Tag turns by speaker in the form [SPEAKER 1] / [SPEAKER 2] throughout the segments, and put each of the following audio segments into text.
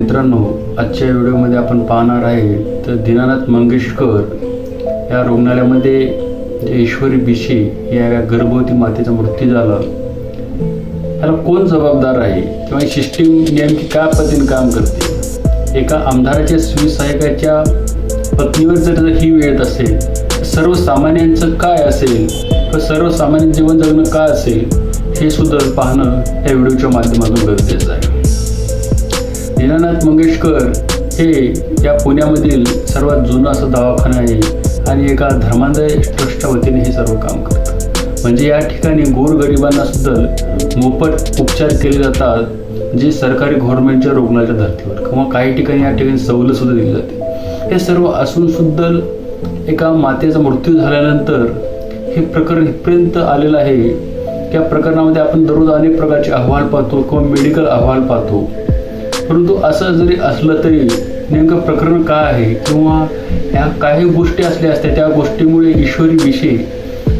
[SPEAKER 1] मित्रांनो आजच्या व्हिडिओमध्ये आपण पाहणार आहे तर दीनानाथ मंगेशकर या रुग्णालयामध्ये ईश्वरी बिशी या गर्भवती मातेचा मृत्यू झाला. त्याला कोण जबाबदार आहे? किंवा ही सिस्टीम नेमकी काय पद्धतीने काम करते? एका आमदाराच्या सुविसहायकाच्या पत्नीवर जर ही वेळ येत असेल सर्वसामान्यांचं काय असेल? तर सर्वसामान्य जीवन जगणं काय असेल? हे सुद्धा पाहणं या व्हिडिओच्या माध्यमातून गरजेचं आहे. दीनानाथ मंगेशकर हे या पुण्यामधील सर्वात जुनं असं दवाखाना आहे आणि एका धर्मांधय ट्रस्टच्या वतीने हे सर्व काम करतात. म्हणजे या ठिकाणी गोरगरिबांना सुद्धा मोफत उपचार केले जातात जे सरकारी गव्हर्नमेंटच्या रुग्णाच्या धर्तीवर. किंवा काही ठिकाणी या ठिकाणी सवलत सुद्धा दिली जाते. हे सर्व असून सुद्धा एका मातेचा मृत्यू झाल्यानंतर हे प्रकरण इथपर्यंत आलेलं आहे. त्या प्रकरणामध्ये आपण दररोज अनेक प्रकारचे अहवाल पाहतो किंवा मेडिकल अहवाल पाहतो. परंतु असं जरी असलं तरी नेमकं प्रकरण काय आहे किंवा ह्या काही गोष्टी असल्या असत्या त्या गोष्टीमुळे ईश्वरी विषय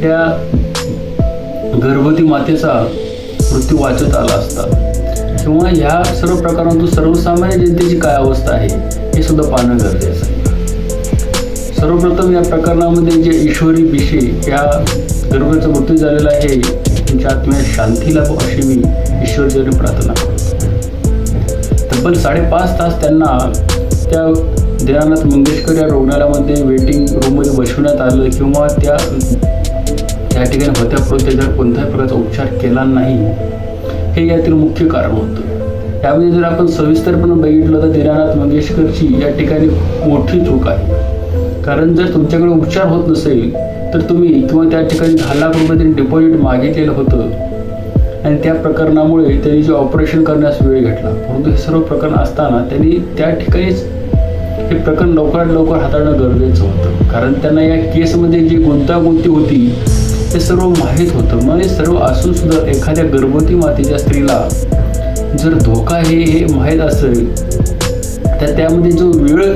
[SPEAKER 1] त्या गर्भवती मातेचा मृत्यू वाचत आला असता. किंवा ह्या सर्व प्रकारांतून सर्वसामान्य जनतेची काय अवस्था आहे हे सुद्धा पाहणं गरजेचं आहे. सर्वप्रथम या प्रकरणामध्ये जे ईश्वरी विषय या गर्भाचा मृत्यू झालेला आहे त्यांच्या आत्म्या शांती लाभो अशी मी ईश्वरजीने प्रार्थना पण तब्बल साडेपाच तास त्यांना त्या दयानाथ मंगेशकर या रुग्णालयामध्ये वेटिंग रूममध्ये बसवण्यात आलं किंवा त्या त्या ठिकाणी होत्या परत त्याच्यावर कोणत्याही प्रकारचा उपचार केला नाही. हे यातील मुख्य कारण होतं. त्यामध्ये जर आपण सविस्तरपणे बघितलं तर दीनानाथ मंगेशकरची या ठिकाणी मोठी चूक आहे. कारण जर तुमच्याकडे उपचार होत नसेल तर तुम्ही किंवा त्या ठिकाणी दहा लाख रुपये त्यांनी डिपॉझिट मागितलेलं होतं आणि त्या प्रकरणामुळे त्यांनी जे ऑपरेशन करण्यास वेळ घेतला. परंतु हे सर्व प्रकरण असताना त्यांनी त्या ठिकाणीच हे प्रकरण लवकरात लवकर हाताळणं गरजेचं होतं. कारण त्यांना या केसमध्ये जी गुंतागुंती होती हे सर्व माहीत होतं. मग हे सर्व असून सुद्धा एखाद्या गर्भवती मातेच्या स्त्रीला जर धोका हे हे माहीत असेल तर त्यामध्ये जो वेळ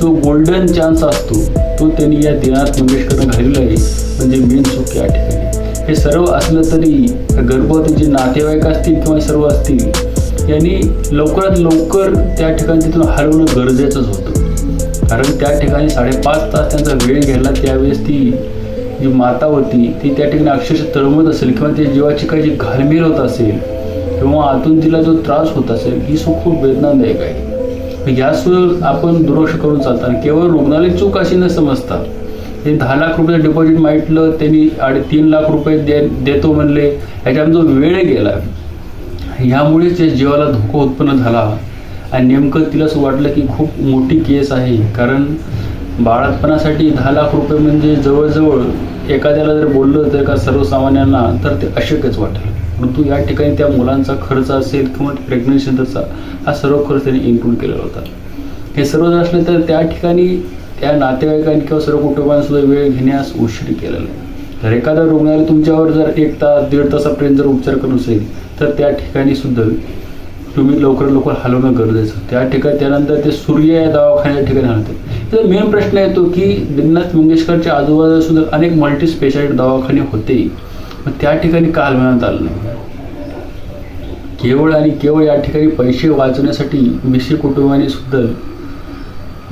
[SPEAKER 1] जो गोल्डन चान्स असतो तो त्यांनी या दिनात मंगेशकरनं घालवला आहे. म्हणजे मेन चूक या ठिकाणी. हे सर्व असलं तरी गर्भवती जे नातेवाईक असतील किंवा सर्व असतील यांनी लवकरात लवकर त्या ठिकाणी तिथून हलवणं गरजेचंच होतं. कारण त्या ठिकाणी साडेपाच तास त्यांचा वेळ घ्यायला त्यावेळेस ती जी माता होती ती त्या ठिकाणी अक्षरशः तळमत असेल किंवा त्या जीवाची काही जी घालमेल होत असेल किंवा आतून तिला जो त्रास होत असेल ही सुख खूप वेदनादायक आहे. यासुद्धा आपण दुर्लक्ष करून चालताना केवळ रुग्णालय चूक अशी न समजता हे दहा लाख रुपये डिपॉझिट मागितलं त्यांनी अडे तीन लाख रुपये दे देतो म्हणले. ह्याच्यात जो वेळ गेला ह्यामुळेच या जीवाला धोका उत्पन्न झाला. आणि नेमकं तिला असं वाटलं की खूप मोठी केस आहे. कारण बाळातपणासाठी दहा लाख रुपये म्हणजे जवळजवळ एखाद्याला जर बोललं तर का सर्वसामान्यांना तर ते अशक्यच वाटेल. परंतु या ठिकाणी त्या मुलांचा खर्च असेल किंवा प्रेग्नन्सीचा हा सर्व खर्च त्यांनी इन्क्लूड केलेला होता. हे सर्व जर असले तर त्या ठिकाणी त्या नातेवाईकांनी किंवा सर्व कुटुंबांसुद्धा वेळ घेण्यास उशीर केलेला आहे. तर एखादा रुग्णालय तुमच्यावर जर एक तास दीड तासापर्यंत जर उपचार करून असेल तर त्या ठिकाणी सुद्धा तुम्ही लवकर लवकर हलवणं गरजेचं त्या ठिकाणी त्यानंतर ते सूर्य या दवाखान्या ठिकाणी हलवतात. तर मेन प्रश्न येतो की दिननाथ मंगेशकरच्या आजूबाजूला सुद्धा अनेक मल्टी स्पेशालिटी दवाखाने होते. मग त्या ठिकाणी का हलवण्यात आलं नाही? केवळ आणि केवळ या ठिकाणी पैसे वाचवण्यासाठी मिश्री कुटुंबाने सुद्धा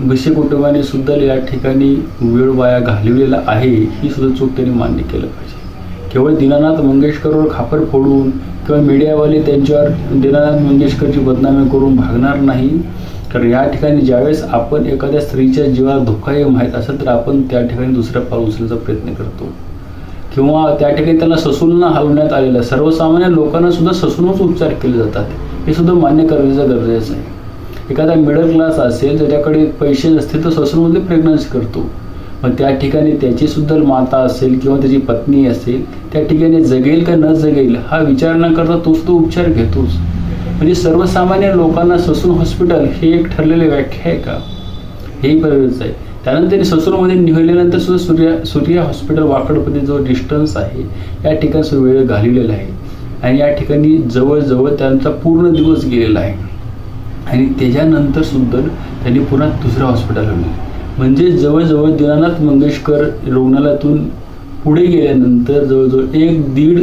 [SPEAKER 1] बिशी कुटुंबाने सुद्धा या ठिकाणी वेळ वाया घालवलेला आहे ही सुद्धा चूक त्यांनी मान्य केलं पाहिजे. केवळ दीनानाथ मंगेशकरवर खापर फोडून किंवा मीडियावाले त्यांच्यावर दीनानाथ मंगेशकरची बदनामी करून भागणार नाही कारण या ठिकाणी ज्यावेळेस आपण एखाद्या स्त्रीच्या जीवाला धोका हे माहीत असेल तर आपण त्या ठिकाणी दुसऱ्या पाऊल उचलण्याचा प्रयत्न करतो. किंवा त्या ठिकाणी त्यांना ससून हलवण्यात आलेलं सर्वसामान्य लोकांना सुद्धा ससूनच उपचार केले जातात. हे सुद्धा मान्य करण्याचं गरजेचं आहे. एखादा मिडल क्लास असेल ज्याच्याकडे पैसे नसतील तर ससूनमध्ये प्रेग्नन्सी करतो. मग त्या ठिकाणी त्याची सुद्धा माता असेल किंवा त्याची पत्नी असेल त्या ठिकाणी जगेल का न जगेल हा विचार न करता तो उपचार घेतोच. म्हणजे सर्वसामान्य लोकांना ससून हॉस्पिटल हे एक ठरलेले व्याख्या आहे का? हे गरजेचं आहे. त्यानंतर ससूरमध्ये निघाल्यानंतर सुद्धा सूर्या सूर्य हॉस्पिटल वाकडपती जो डिस्टन्स आहे या ठिकाणी वेळ घालवलेला आहे. आणि या ठिकाणी जवळजवळ त्यांचा पूर्ण दिवस गेलेला आहे. आणि त्याच्यानंतर सुद्धा त्यांनी पुन्हा दुसरं हॉस्पिटल आणलं. म्हणजे जवळजवळ दीनानाथ मंगेशकर रुग्णालयातून पुढे गेल्यानंतर जवळजवळ एक दीड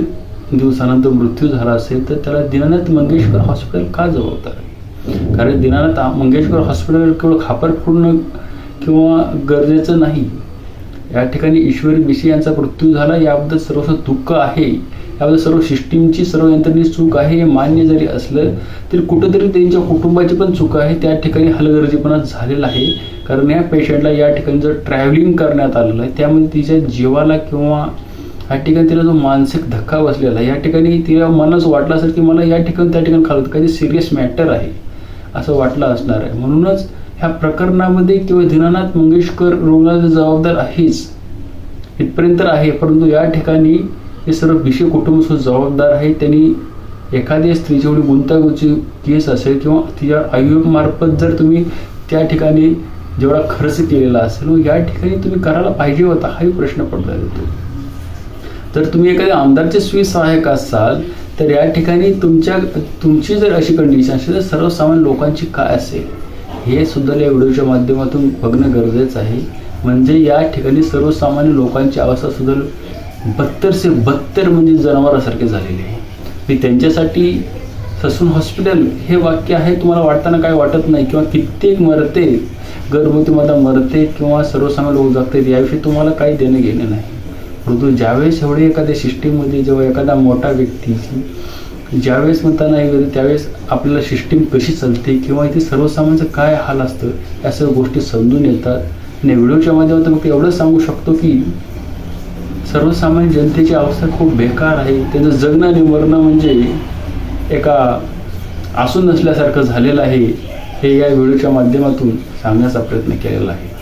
[SPEAKER 1] दिवसानंतर मृत्यू झाला असेल तर त्याला दीनानाथ मंगेशकर हॉस्पिटल का जबाबदार कारण दीनानाथ मंगेशकर हॉस्पिटल केवळ खापर पूर्ण किंवा गरजेचं नाही. या ठिकाणी ईश्वरी बिशी यांचा मृत्यू झाला याबद्दल सर्वस्व दुःख आहे. याबद्दल सर्व सिस्टीमची सर्व यंत्रणेची चूक आहे हे मान्य जरी असलं तरी कुठंतरी त्यांच्या कुटुंबाची पण चूक आहे. त्या ठिकाणी हलगर्जीपणा झालेला आहे. कारण या पेशंटला या ठिकाणी जर ट्रॅव्हलिंग करण्यात आलेलं आहे त्यामध्ये तिच्या जीवाला किंवा या ठिकाणी तिला जो मानसिक धक्का बसलेला आहे या ठिकाणी तिला मलाच वाटलं असेल की मला या ठिकाणी त्या ठिकाणी खालत काही सिरियस मॅटर आहे असं वाटलं असणार आहे. म्हणूनच ह्या प्रकरणामध्ये किंवा दीनानाथ मंगेशकर रुग्णालय जबाबदार आहेच. इथपर्यंत आहे परंतु या ठिकाणी हे सर्व विषय कुटुंब जबाबदार आहे. त्यांनी एखाद्या स्त्री एवढी गुंतागुंतीची केस असेल किंवा तिच्या आयोग जर तुम्ही त्या ठिकाणी जेवढा खर्च केलेला असेल या ठिकाणी तुम्ही करायला पाहिजे होता हाही प्रश्न पडला येतो जर तुम्ही एखाद्या आमदारचे स्वी सहाय्यक असाल तर या ठिकाणी तुमच्या तुमची जर अशी कंडिशन असेल तर सर्वसामान्य लोकांची काय असेल हे सुद्धा या व्हिडिओच्या माध्यमातून बघणं गरजेचं आहे. म्हणजे या ठिकाणी सर्वसामान्य लोकांची अवस्था सुद्धा बत्तर से बत्तर म्हणजे जनावरासारखे झालेले आहे. मी त्यांच्यासाठी ससून हॉस्पिटल हे वाक्य आहे तुम्हाला वाटताना काय वाटत नाही किंवा कित्येक मरते गर्भवती माता मरते किंवा सर्वसामान्य लोक जागतात याविषयी तुम्हाला काही देणं घेणं नाही. परंतु ज्यावेळेस एवढे एखाद्या सिस्टीममध्ये जेव्हा एखादा मोठा व्यक्ती ज्यावेळेस म्हणताना हे त्यावेळेस आपल्याला सिस्टीम कशी चालते किंवा इथे सर्वसामान्यांचं काय हाल असतं या सर्व गोष्टी समजून येतात. आणि व्हिडिओच्या माध्यमातून फक्त एवढं सांगू शकतो की सर्वसामान्य जनतेची अवस्था खूप बेकार आहे. त्यांचं जगणं आणि मरणं म्हणजे एका आसून नसल्यासारखं झालेलं आहे. हे या व्हिडिओच्या माध्यमातून सांगण्याचा प्रयत्न केलेला आहे.